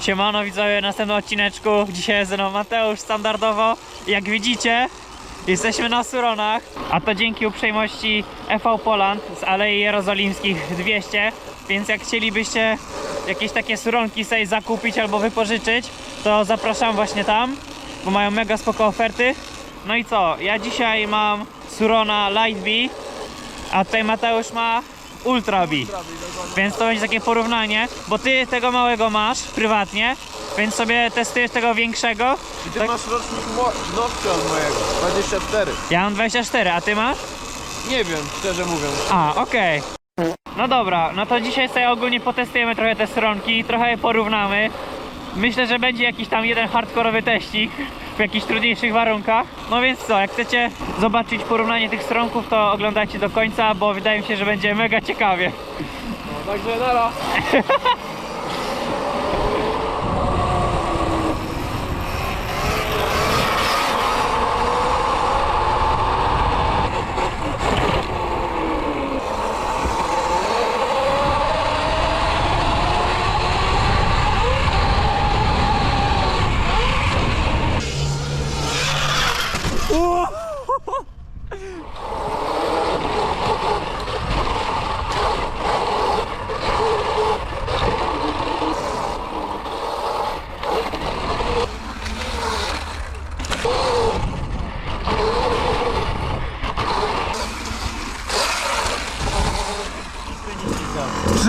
Siemano widzowie, następnym odcineczku. Dzisiaj jest ze mną Mateusz standardowo. Jak widzicie, jesteśmy na Suronach, a to dzięki uprzejmości EV Poland z Alei Jerozolimskich 200. Więc jak chcielibyście jakieś takie suronki sobie zakupić albo wypożyczyć, to zapraszam właśnie tam, bo mają mega spoko oferty. No i co, ja dzisiaj mam Surona Light B, a tutaj Mateusz ma Ultra B. Więc to będzie takie porównanie, bo ty tego małego masz prywatnie, więc sobie testujesz tego większego. I ty Tak. masz rocznik nowszy od mojego, 24. Ja mam 24, a ty masz? Nie wiem, szczerze mówiąc. A, okej. No dobra, no to dzisiaj sobie ogólnie potestujemy trochę te stronki, trochę je porównamy. Myślę, że będzie jakiś tam jeden hardkorowy teścik w jakichś trudniejszych warunkach. No więc co, jak chcecie zobaczyć porównanie tych stronków, to oglądajcie do końca, bo wydaje mi się, że będzie mega ciekawie. No, także nara.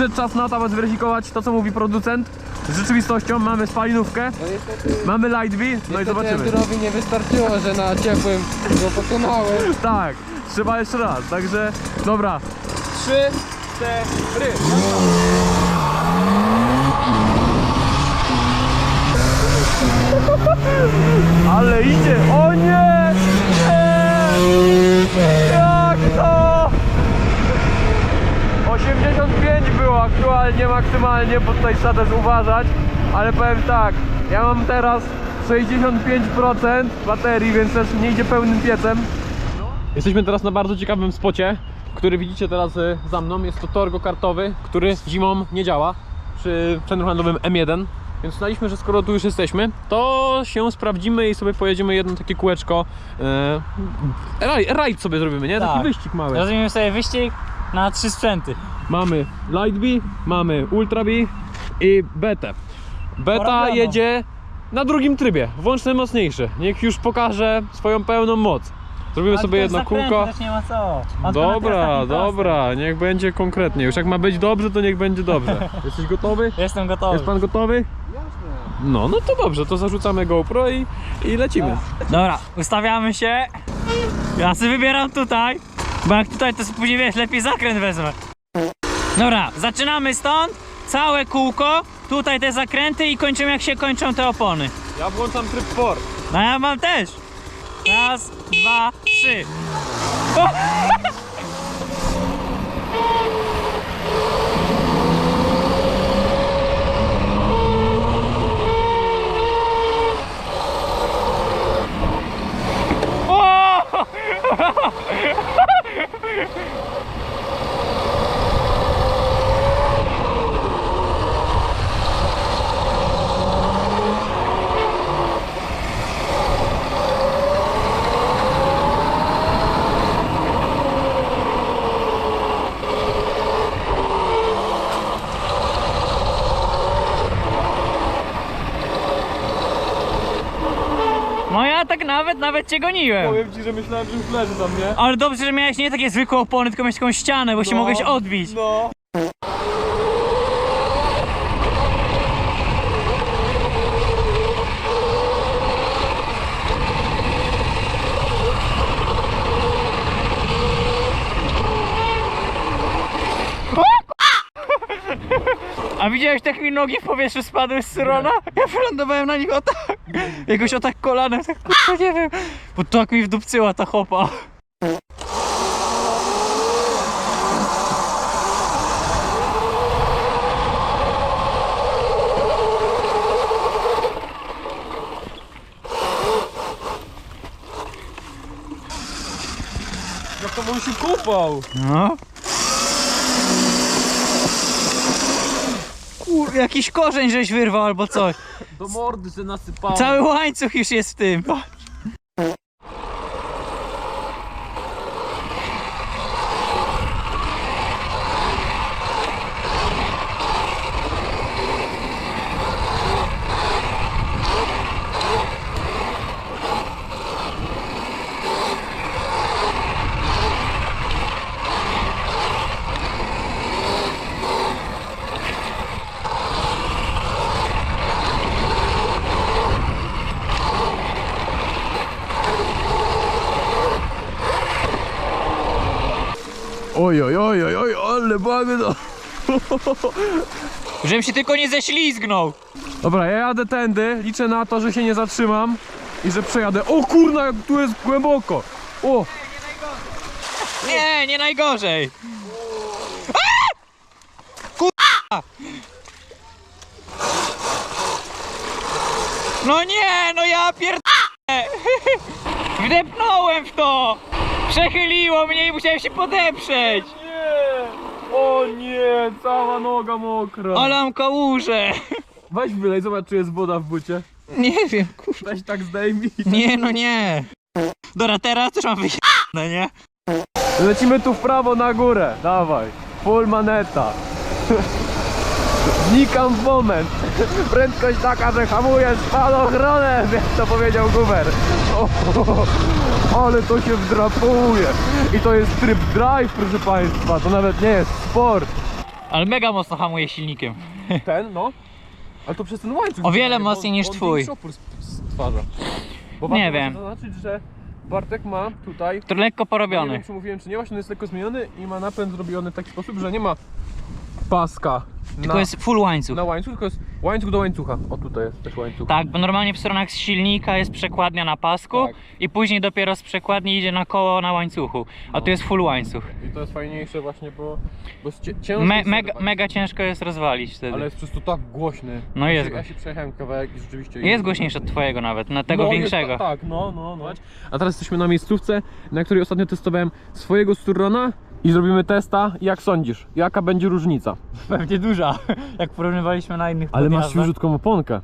Przyszedł czas na to, aby zweryfikować to, co mówi producent z rzeczywistością. Mamy spalinówkę, mamy light B, no i zobaczymy. Endurowi nie wystarczyło, że na ciepłym go pokonałem. Tak, trzeba jeszcze raz, także dobra. Trzy, cztery. Ale idzie, o nie! nie! Jak to? 85 było aktualnie, maksymalnie, bo tutaj trzeba też uważać, ale powiem tak, ja mam teraz 65% baterii, więc też nie idzie pełnym piecem. Jesteśmy teraz na bardzo ciekawym spocie, który widzicie teraz y, za mną. Jest to tor kartowy, który zimą nie działa przy centrum handlowym M1. Więc uznaliśmy, że skoro tu już jesteśmy, to się sprawdzimy i sobie pojedziemy jedno takie kółeczko. E, raj, rajd sobie zrobimy, nie? Taki Tak. wyścig mały. Zrobimy sobie wyścig na trzy sprzęty. Mamy Light B, mamy Ultra B i Betę. Beta jedzie na drugim trybie, włączny mocniejszy. Niech już pokaże swoją pełną moc. Zrobimy sobie jedno kółko. Też nie ma co. Dobra, dobra, niech będzie konkretnie. Już jak ma być dobrze, to niech będzie dobrze. Jesteś gotowy? Jestem gotowy. Jest pan gotowy? No, no to dobrze, to zarzucamy GoPro i, i lecimy. Dobra, ustawiamy się. Ja sobie wybieram tutaj, bo jak tutaj to sobie później wiesz, lepiej zakręt wezmę. Dobra, zaczynamy stąd. Całe kółko, tutaj te zakręty i kończymy jak się kończą te opony. Ja włączam tryb sport. No ja mam też. Raz, dwa, trzy. O! O! No ja tak nawet, cię goniłem. Powiem ci, że myślałem, że już leży tam, nie? Ale dobrze, że miałeś nie takie zwykłe opony, tylko miałeś taką ścianę, bo się No. mogłeś odbić. No. A widziałeś tak mi nogi w powietrzu spadły z Syrona? Ja wylądowałem na nich o tak. Jakoś o tak kolanem, tak kurwa nie wiem. Bo tak mi wdupcyła ta chopa. Jak to on się kupał? No. Kur... jakiś korzeń żeś wyrwał albo coś. Do mordy się nasypało. Cały łańcuch już jest w tym. Oj, oj, oj, oj, oj, ale bagno. Żebym się tylko nie ześlizgnął. Dobra, ja jadę tędy, liczę na to, że się nie zatrzymam i że przejadę. O kurna, jak tu jest głęboko. O, Nie, nie najgorzej. Kurwa! No nie, no ja pierdolę. Wdepnąłem w to. Przechyliło mnie i musiałem się podeprzeć. nie, o nie, cała noga mokra. Ale mam kałużę. Weź wylej, zobacz, czy jest woda w bucie. Nie wiem, kurwa. Weź tak zdejmij. Nie, no nie. Dobra, teraz też mam wyjebane, nie? Lecimy tu w prawo na górę, dawaj. Full maneta. Znikam w moment. Prędkość taka, że hamuję spadochronem, jak to powiedział Guber. O, ale to się wdrapuje. I to jest tryb drive, proszę Państwa. To nawet nie jest sport. Ale mega mocno hamuje silnikiem. Ten, no. Ale to przez ten łańcuch. O wiele mocniej niż twój. stwarza. Bo Nie wiem. zaznaczyć, że Bartek ma tutaj To lekko nie porobiony. wiem czy mówiłem czy nie, właśnie on jest lekko zmieniony i ma napęd zrobiony w taki sposób, że nie ma paska Tylko na, jest full łańcuch. na łańcuch, tylko jest łańcuch do łańcucha. O tutaj jest też łańcuch. Tak, bo normalnie w stronach z silnika jest przekładnia na pasku Tak. i później dopiero z przekładni idzie na koło na łańcuchu. A tu jest full łańcuch. I to jest fajniejsze właśnie, bo, bo jest cie, ciężko Me, jest mega, zerwać, mega ciężko jest rozwalić wtedy. ale jest przez to tak głośny. No ja jest Się, ja się przejechałem kawałek i rzeczywiście... Jest głośniejszy od twojego nawet, na tego No, większego. Jest, ta- tak, no, no, no. A teraz jesteśmy na miejscówce, na której ostatnio testowałem swojego Sturrona i zrobimy testa. Jak sądzisz, jaka będzie różnica? Pewnie duża, jak porównywaliśmy na innych Ale masz podjazdach. świeżutką oponkę.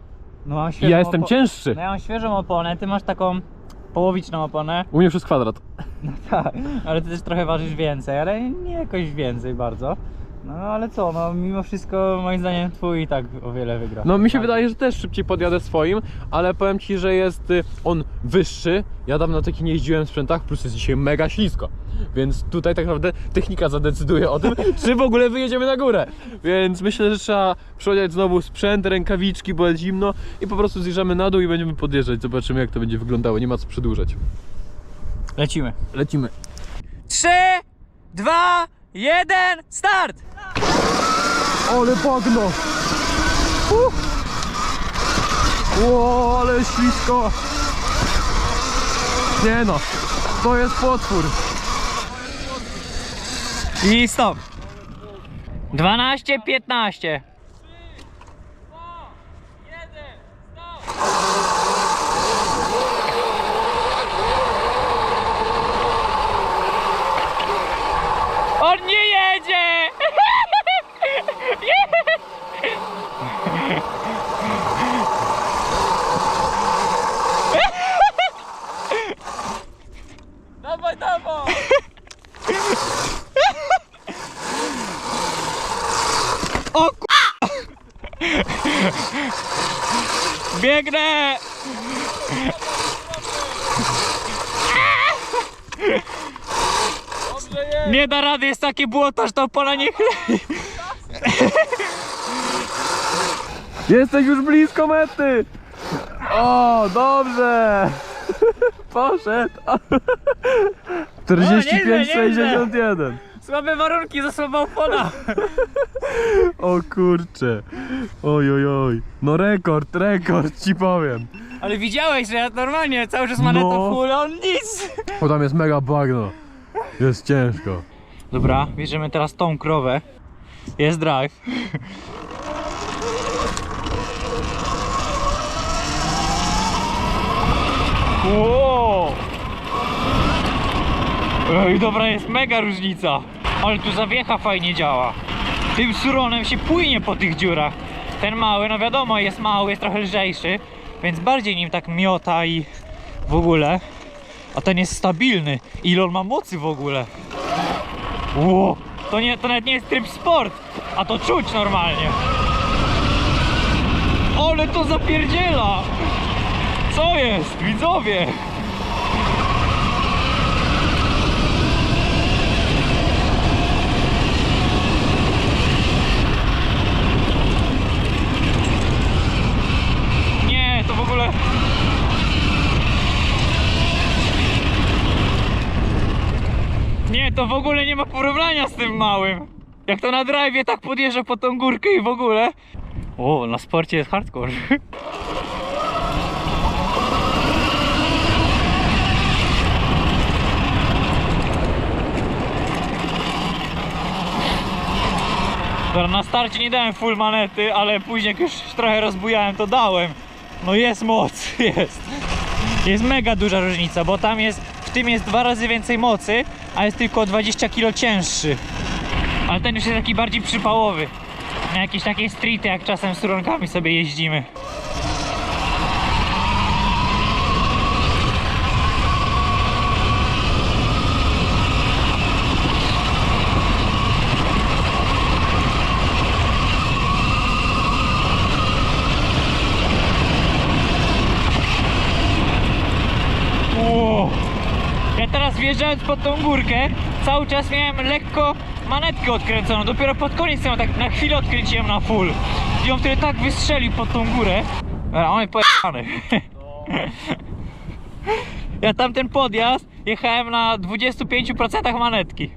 No mam I świeżą ja jestem opo- cięższy. No ja mam świeżą oponę, ty masz taką połowiczną oponę. U mnie przez kwadrat. Tak, ale ty też trochę ważysz więcej, ale nie jakoś więcej bardzo. No ale co, no mimo wszystko moim zdaniem twój i tak o wiele wygra. No mi się Tak. wydaje, że też szybciej podjadę swoim, ale powiem ci, że jest y, on wyższy. Ja dawno na takich nie jeździłem w sprzętach, plus jest dzisiaj mega ślisko. Więc tutaj tak naprawdę technika zadecyduje o tym, czy w ogóle wyjedziemy na górę. Więc myślę, że trzeba przyodziać znowu sprzęt, rękawiczki, bo jest zimno i po prostu zjeżdżamy na dół i będziemy podjeżdżać. Zobaczymy jak to będzie wyglądało. Nie ma co przedłużać. Lecimy. Lecimy. 3, 2, 1, start! Ale bagno! Uh! Ło, ale ślisko! Nie no, to jest potwór. I stop. 12, 15. On nie jedzie! Dawaj, dawaj! O ku... Biegnę! Nie da rady, jest takie błoto, że to opona nie chlei. Jesteś już blisko mety! O, dobrze! Poszedł! 45-61 Słabe warunki, za słaba opona. O kurcze Oj, oj, oj No rekord, rekord ci powiem Ale widziałeś, że ja normalnie cały czas manetą No. full, on nic. O tam jest mega bagno Jest ciężko Dobra, bierzemy teraz tą krowę. Jest drive. Wow! Ej, dobra, jest mega różnica. Ale tu zawiecha fajnie działa. Tym suronem się płynie po tych dziurach. Ten mały, no wiadomo, jest mały, jest trochę lżejszy, więc bardziej nim tak miota i w ogóle. A ten jest stabilny. Ile on ma mocy w ogóle? Ło, to, nie, to nawet nie jest tryb sport, a to czuć normalnie. Ale to zapierdziela! Co jest, widzowie? Nie, to w ogóle... Nie, to w ogóle nie ma porównania z tym małym. Jak to na drive tak podjeżdża po tą górkę i w ogóle. O, na sporcie jest hardcore. Dobra, na starcie nie dałem full manety, ale później jak już trochę rozbujałem, to dałem. No jest moc, jest. Jest mega duża różnica, bo tam jest, w tym jest dwa razy więcej mocy, a jest tylko o 20 kg cięższy. Ale ten już jest taki bardziej przypałowy. Na jakieś takie streety, jak czasem z suronkami sobie jeździmy. Ło. Ja teraz wjeżdżając pod tą górkę, cały czas miałem lekko manetkę odkręconą. Dopiero pod koniec ją tak na chwilę odkręciłem na full. I on wtedy tak wystrzelił pod tą górę. A on jest pojechany. Ja tamten podjazd jechałem na 25% manetki.